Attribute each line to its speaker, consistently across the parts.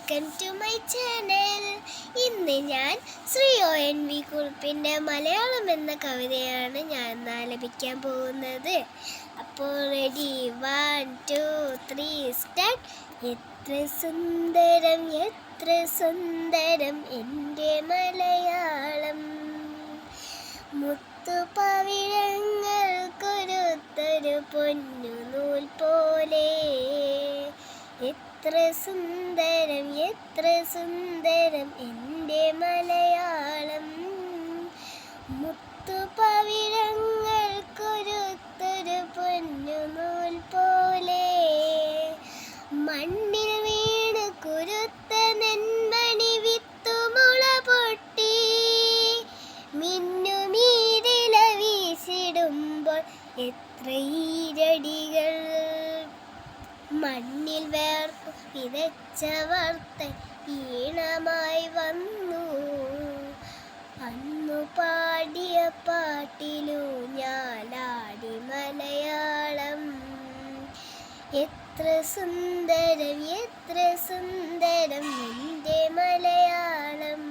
Speaker 1: Welcome to my channel ഇന്ന് ഞാൻ Shri O N V കുറിപ്പിന്റെ മലയാളം എന്ന കവിതയാണ് ഞാൻ ആലപിക്കാൻ പോകുന്നത്. അപ്പോൾ ready one two three start എത്ര സുന്ദരം എത്ര സുന്ദരം എന്റെ മലയാളം. മുത്തുപവിഴങ്ങൾ കൊരുത്തൊരു പൊന്നു എത്ര സുന്ദരം എത്ര സുന്ദരം എന്റെ മലയാളം. മുത്തുപവിഴങ്ങൾ കൊരുത്തൊരു പൊന്നു നൂൽ പോലെ മണ്ണിൽ വീണ് കുരുത്ത നെന്മണി വിത്തുമുള പൊട്ടി. മിന്നുമീരില വീശിടുമ്പോൾ എത്ര ഈരടികൾ മണ്ണിൽ വേർപ്പ് വിതച്ചവർത്ത ഈണമായി വന്നു. അന്നു പാടിയ പാട്ടിലു ഞാലാടി മലയാളം. എത്ര സുന്ദരം എത്ര സുന്ദരം എന്റെ മലയാളം.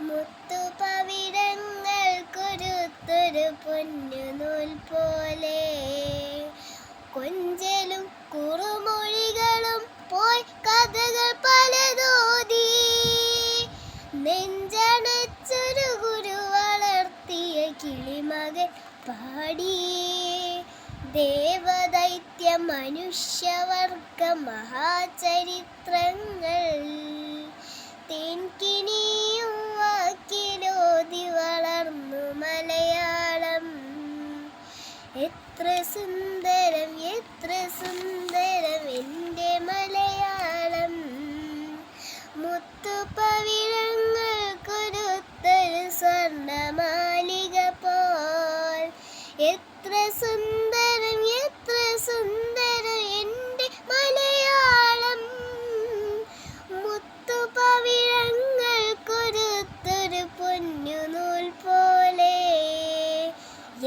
Speaker 1: മുത്തുപവിടങ്ങൾ കൊരുത്തൊരു പൊന്നു നൂൽ പോലെ കൊഞ്ചലും നെഞ്ചണച്ചൊരു ഗുരു വളർത്തിയ കിളിമകൻ പാടി. ദേവദൈത്യ മനുഷ്യവർഗ മഹാചരിത്രങ്ങൾ. തേൻകിനിയും വാക്കിലോതി വളർന്നു മലയാളം. എത്ര സുന്ദരം എത്ര സുന്ദരം സുന്ദരം എത്ര സുന്ദരം എന്റെ മലയാളം. മുത്തുപവിഴങ്ങൾ കൊരുത്തൊരു പൊന്നുനൂൽ പോലെ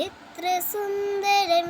Speaker 1: എത്ര സുന്ദരം